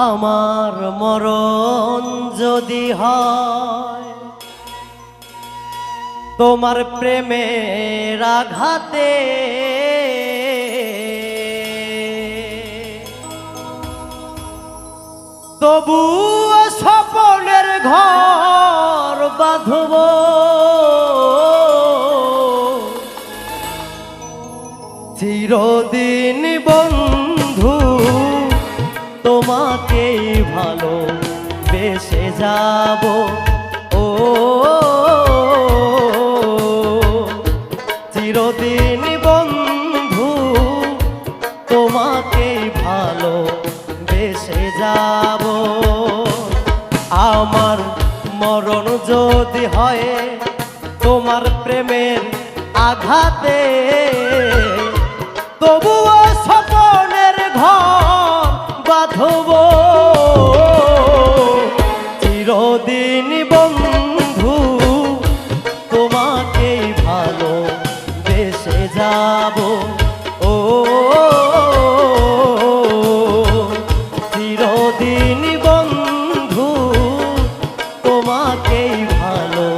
আমার মরণ যদি হয় তোমার প্রেমের আঘাতে তবু স্বপনের ঘর বাঁধব। চিরদিন ভালো বেসে যাব। ও, চিরদিন বন্ধু তোমাকেই ভালো বেসে যাব। আমার মরণ যদি হয়, তোমার প্রেমের আঘাতে, তবুও স্বপনের ঘর বাঁধব। চিরদিন বন্ধু তোমাকেই ভালো দেশে যাব। ও চিরদিন বন্ধু তোমাকেই ভালো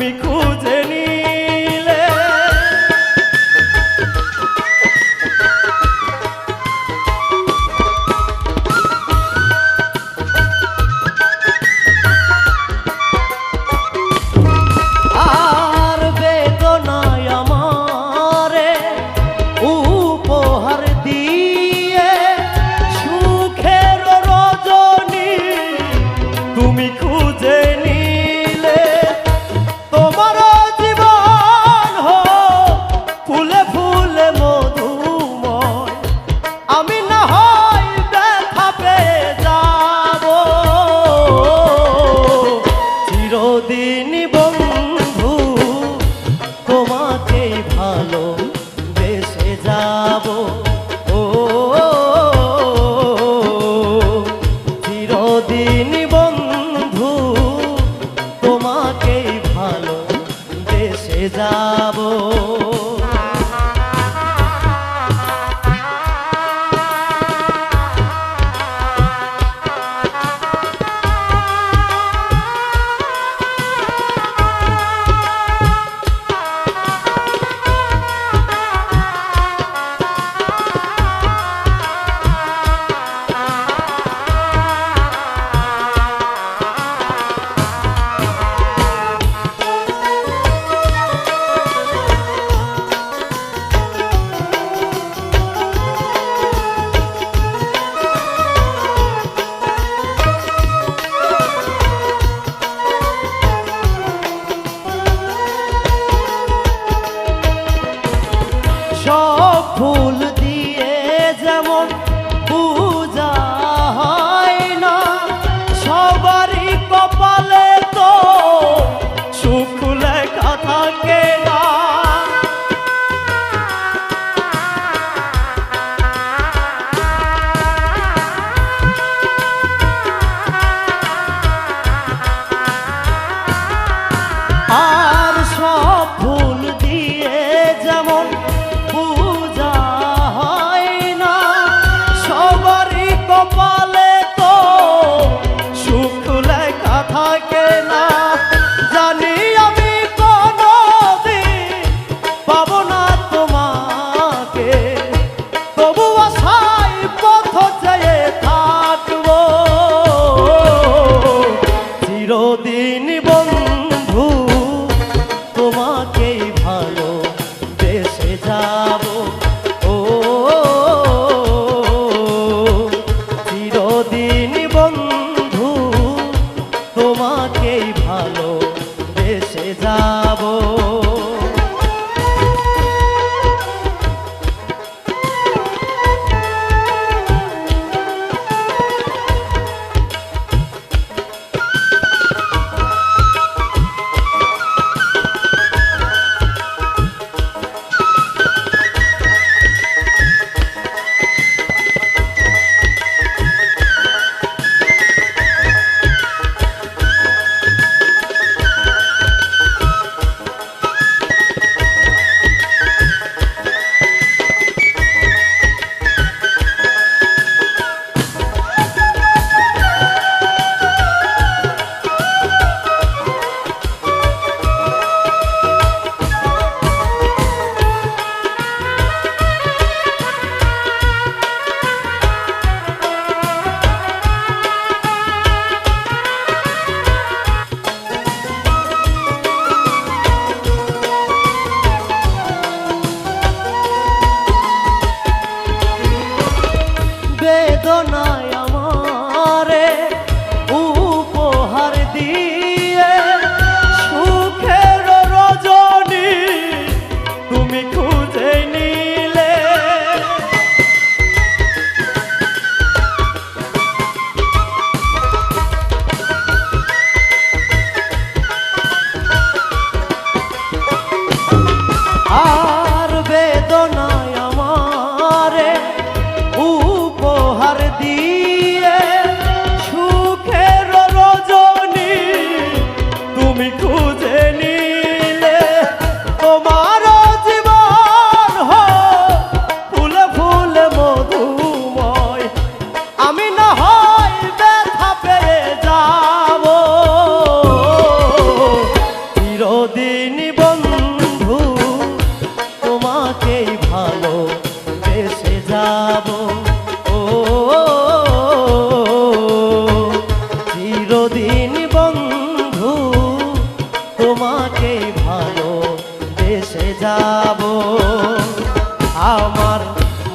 তুমি খুঁজে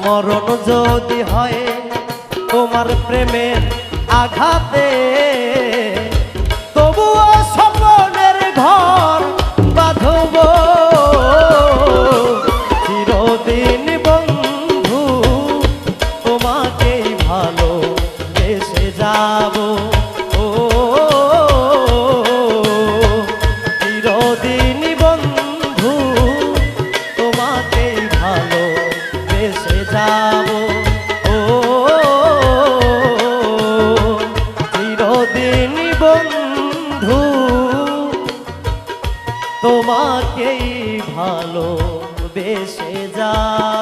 মরণ যদি হয় তোমার প্রেমের আঘাতে তোমাকেই ভালো বেসে যাব